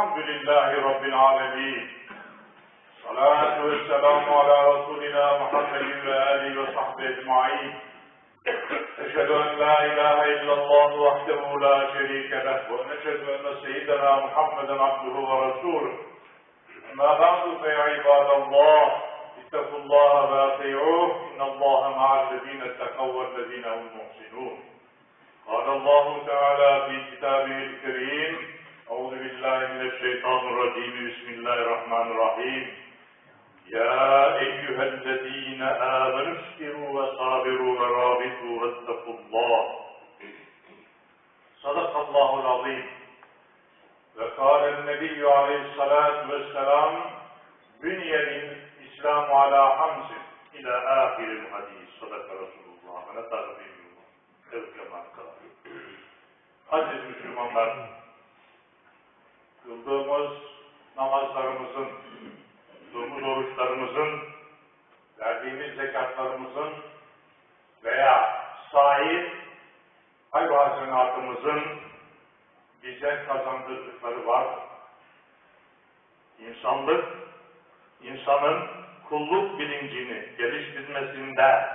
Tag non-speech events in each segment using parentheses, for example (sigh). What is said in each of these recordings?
الحمد لله رب العالمين. صلاة والسلام على رسولنا محمد وآله وصحبه أجمعين. أشهد أن لا إله إلا الله وحده لا شريك له ونشهد أن سيدنا محمدا عبده ورسوله. أما بعد فيا عباد الله اتقوا الله وأطيعوه إن الله مع الذين اتقوا والذين هم محسنون. قال الله تعالى في كتابه الكريم أعوذ بالله من الشيطان الرجيم. بسم الله الرحمن الرحيم. يا أيها الذين آمنوا اصبروا وصابروا ورابطوا واتقوا الله. صدق الله العظيم. وقال النبي عليه الصلاة والسلام بني الإسلام على خمس إلى آخر الحديث. صدق رسول الله. ونطق به Kırkıman Aziz Müslümanlar, kıldığımız namazlarımızın, tuttuğumuz oruçlarımızın, verdiğimiz zekatlarımızın veya sahip hayvanatımızın bize kazandırdıkları vardır. İnsanlık, insanın kulluk bilincini geliştirmesinde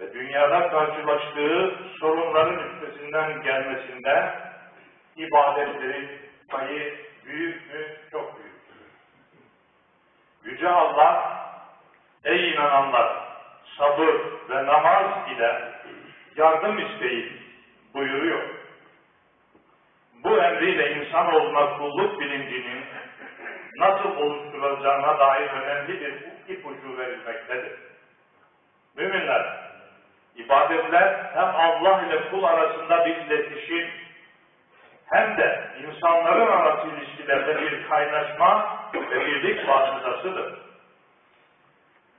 ve dünyada karşılaştığı sorunların üstesinden gelmesinde ibadetlerin payı büyük mü? Çok büyük. Yüce Allah, ey inananlar, sabır ve namaz ile yardım isteyin buyuruyor. Bu emriyle insanoğluna kulluk bilincinin nasıl oluşturulacağına dair önemli bir ipucu verilmektedir. Müminler, ibadetler hem Allah ile kul arasında bir iletişim hem de insanların arası ilişkilerde bir kaynaşma ve birlik vasıtasıdır.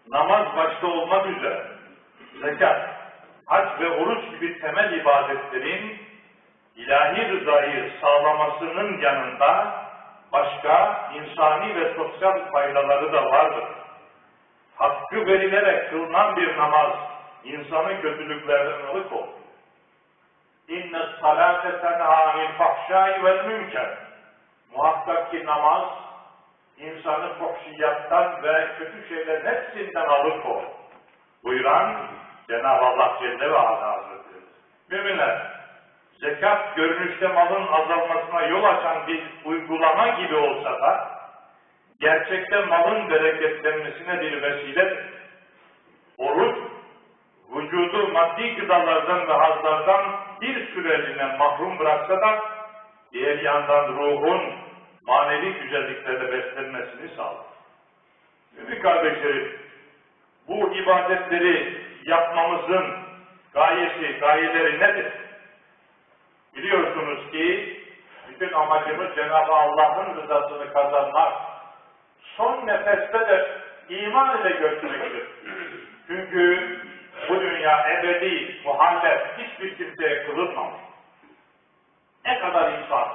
Namaz başta olmak üzere zekat, hac ve oruç gibi temel ibadetlerin ilahi rızayı sağlamasının yanında başka insani ve sosyal faydaları da vardır. Hakkı verilerek kılınan bir namaz insanı kötülüklerden alıkor. İnne salate tenha anil fahşai vel. Muhakkak ki namaz insanı fuhşiyattan ve kötü şeylerin hepsinden alıkor. Buyuran Cenab-ı Allah Celle ve Ala Hazretleri. Müminler, zekat görünüşte malın azalmasına yol açan bir uygulama gibi olsa da, gerçekte malın bereketlenmesine bir vesiledir. Oruç, vücudu maddi gıdalardan ve hazlardan bir süreliğine mahrum bıraksa da, diğer yandan ruhun manevi güzelliklerle beslenmesini sağlar. Mümin kardeşlerim, bu ibadetleri yapmamızın gayesi, gayeleri nedir? Biliyorsunuz ki bütün amacımız Cenab-ı Allah'ın rızasını kazanmak, son nefeste de iman ile götürmektir. Çünkü bu dünya ebedi, muhallef, hiçbir kimseye kılınmamış. Ne kadar insan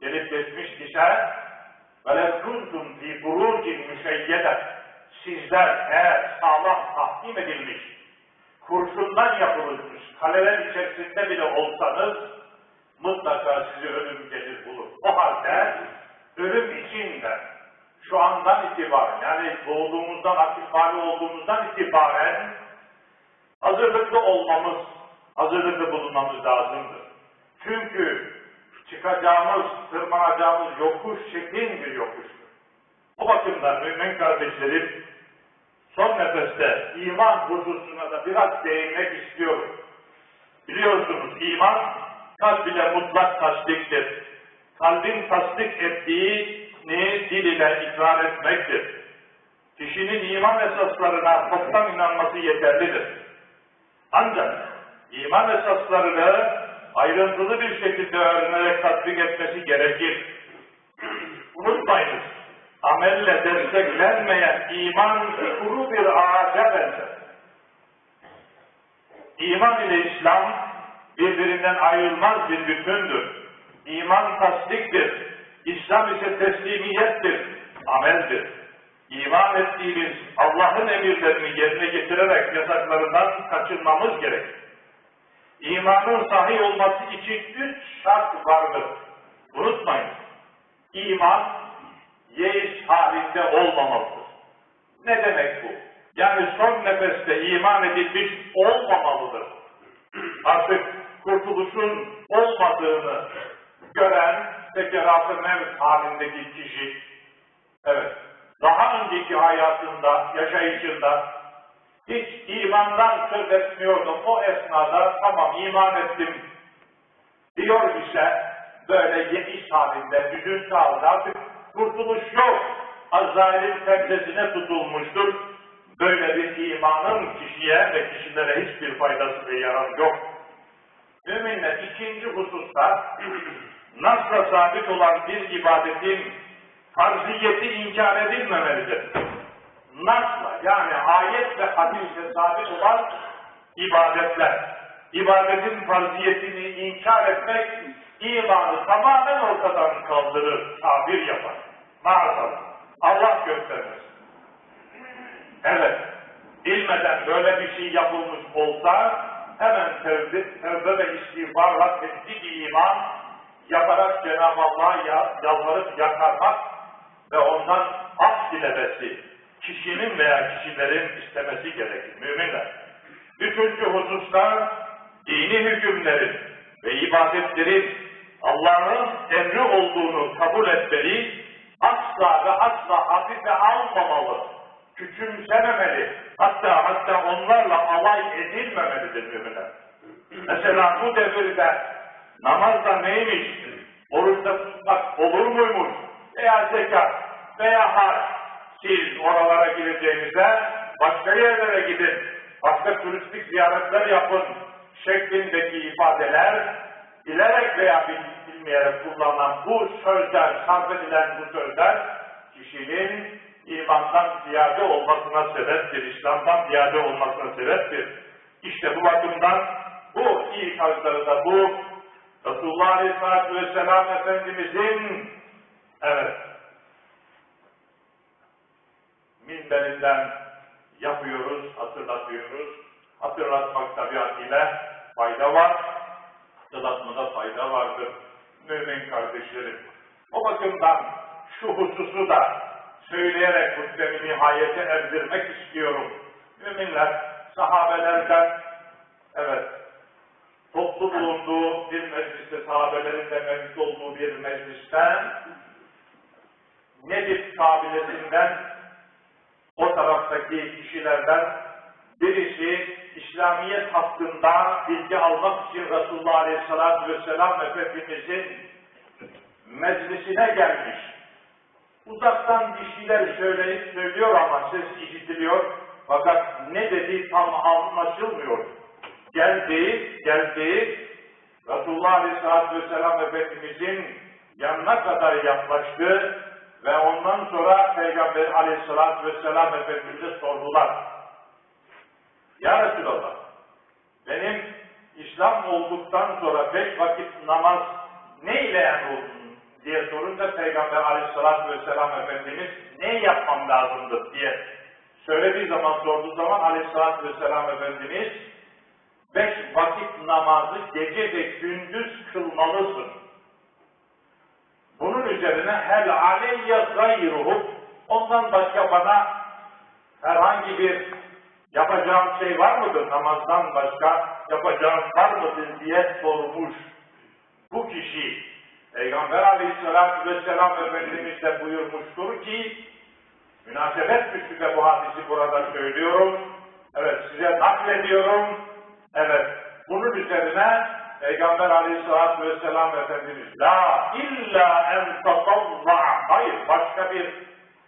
gelip geçmiş ise وَلَوْ كُنْتُمْ فِي بُرُوجٍ مُشَيَّدَةٍ Sizler eğer sağlam tahkim edilmiş, kurşundan yapılmış kaleler içerisinde bile olsanız mutlaka sizi ölüm gelir bulur. O halde ölüm için de şu andan itibaren yani doğduğumuzdan aktif hali olduğumuzdan itibaren hazırlıklı olmamız, hazırlıklı bulunmamız lazımdır. Çünkü çıkacağımız, tırmanacağımız yokuş çetin bir yokuştur. O bakımdan mümin kardeşlerim son nefeste iman hususuna da biraz değinmek istiyorum. Biliyorsunuz iman kalb ile mutlak tasdiktir. Kalbin tasdik ettiğini dil ile ikrar etmektir. Kişinin iman esaslarına toptan inanması yeterlidir. Ancak iman esaslarını ayrıntılı bir şekilde öğrenerek tatbik etmesi gerekir. (clears throat) Unutmayınız, amelle desteklenmeyen iman kuru bir ağaca benzer. İman ile İslam birbirinden ayrılmaz bir bütündür. İman tasdiktir. İslam ise teslimiyettir, ameldir. İman ettiğimiz Allah'ın emirlerini yerine getirerek yasaklarından kaçınmamız gerekir. İmanın sahih olması için üç şart vardır. Unutmayın. İman yeis halinde olmamalıdır. Ne demek bu? Yani son nefeste iman edilmiş olmamalıdır. Artık kurtuluşun olmadığını gören sekerat-ı mevt halindeki kişi, hayatında, yaşayışında hiç imandan söz etmiyordum. O esnada tamam iman ettim diyor ise böyle yemiş halinde, hüzün halinde artık kurtuluş yok. Azrail'in sebzesine tutulmuştur. Böyle bir imanın kişiye ve kişilere hiçbir faydası ve yararı yok. Müminler ikinci hususta (clears throat) nasla sabit olan bir ibadetin farziyeti inkar edilmemelidir. Nasla yani ayet ve hadisle sabit olan ibadetler. İbadetin farziyetini inkar etmek imanı tamamen ortadan kaldırır, tabir yapar. Maazallah. Allah göstermesin. Evet, bilmeden böyle bir şey yapılmış olsa hemen tevbe, tevbe ve istiğfarla tesdik iman yaparak Cenab-ı Allah'a yalvarıp yakarmak ve ondan af dilemesi kişinin veya kişilerin istemesi gerekir. Müminler. Üçüncü hususta dini hükümlerin ve ibadetlerin Allah'ın emri olduğunu kabul etmeli, asla ve asla hafife almamalı, küçümsememeli, hatta hatta onlarla alay edilmemelidir müminler. Mesela bu devirde namazda neymiş, ziyaretler yapın şeklindeki ifadeler bilerek veya bilmeyerek kullanılan bu sözler, sarf edilen bu sözler kişinin imandan ziyade olmasına sebeptir, İslam'dan ziyade olmasına sebeptir. İşte bu bakımdan bu ikazları da bu Resulullah Aleyhisselatü Vesselam Efendimizin evet minberinden yapıyoruz, hatırlatıyoruz. Hatırlatmak tabiatıyla fayda var. Hatırlatmada fayda vardır. Mümin kardeşlerim. O bakımdan şu hususu da söyleyerek hutbemi nihayete erdirmek istiyorum. Müminler sahabelerden evet toplu bulunduğu bir mecliste, sahabelerin de mevcut olduğu bir meclisten Nedip kabilesinden o taraftaki kişilerden birisi İslamiyet hakkında bilgi almak için Resulullah Aleyhisselatü Vesselam Efendimizin meclisine gelmiş. Uzaktan bir şeyler söyleyip söylüyor ama ses işitiliyor. Fakat ne dediği tam anlaşılmıyor. Geldiği, geldiği Resulullah Aleyhisselatü Vesselam Efendimizin yanına kadar yaklaştı ve ondan sonra Peygamber Aleyhisselatü Vesselam Efendimiz'e sordular. Ya Resulallah, benim İslam olduktan sonra beş vakit namaz ne ile emrolun diye sorunca Peygamber Aleyhisselatü Vesselam Efendimiz ne yapmam lazımdır diye söylediği zaman sorduğu zaman Aleyhisselatü Vesselam Efendimiz beş vakit namazı gece ve gündüz kılmalısın. Bunun üzerine hel aleyye gayruhu ondan başka bana herhangi bir yapacağım şey var mıdır namazdan başka yapacağım var mıdır diye sormuş. Bu kişi Peygamber aleyhissalatü vesselam Efendimiz de buyurmuştur ki münasebet müstüde bu hadisi burada söylüyorum. Evet size naklediyorum. Evet bunun üzerine Peygamber aleyhissalatü vesselam Efendimiz La illa en tatavva Hayır başka bir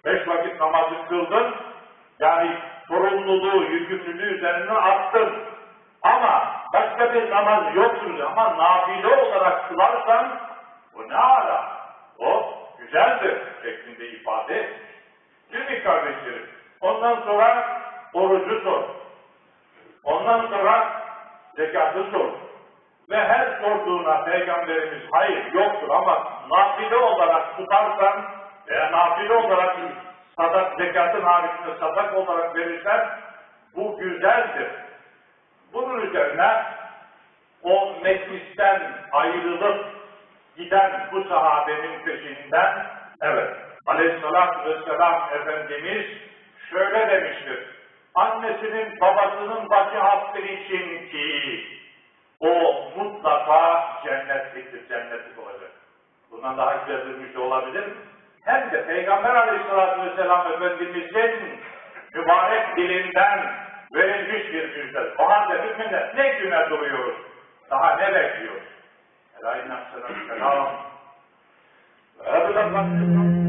beş vakit namazı kıldın. Yani sorumluluğu, yükümlülüğü üzerine attın. Ama başka bir namaz yoktur ama nafile olarak kılarsan bu ne ala? O güzeldir şeklinde ifade etmiş. Şimdi kardeşlerim ondan sonra orucu sor. Ondan sonra zekatı sor. Ve her sorduğuna Peygamberimiz hayır yoktur ama nafile olarak tutarsan veya nafile olarak sadak zekatın haricinde sadak olarak verirsen bu güzeldir. Bunun üzerine o meclisten ayrılıp giden bu sahabenin peşinden evet aleyhissalatü vesselam Efendimiz şöyle demiştir. Annesinin babasının başı hakkı için ki o mutlaka cennetliktir, cennetlik olacak. Bundan daha güzel bir müjde olabilir mi? hem de Peygamber Aleyhisselatü Vesselam Efendimiz'in mübarek dilinden verilmiş bir müjde. O halde müminler ne güne duruyoruz? Daha ne bekliyoruz? Ela innaksana selam. Rabbi'l-Fatih'a.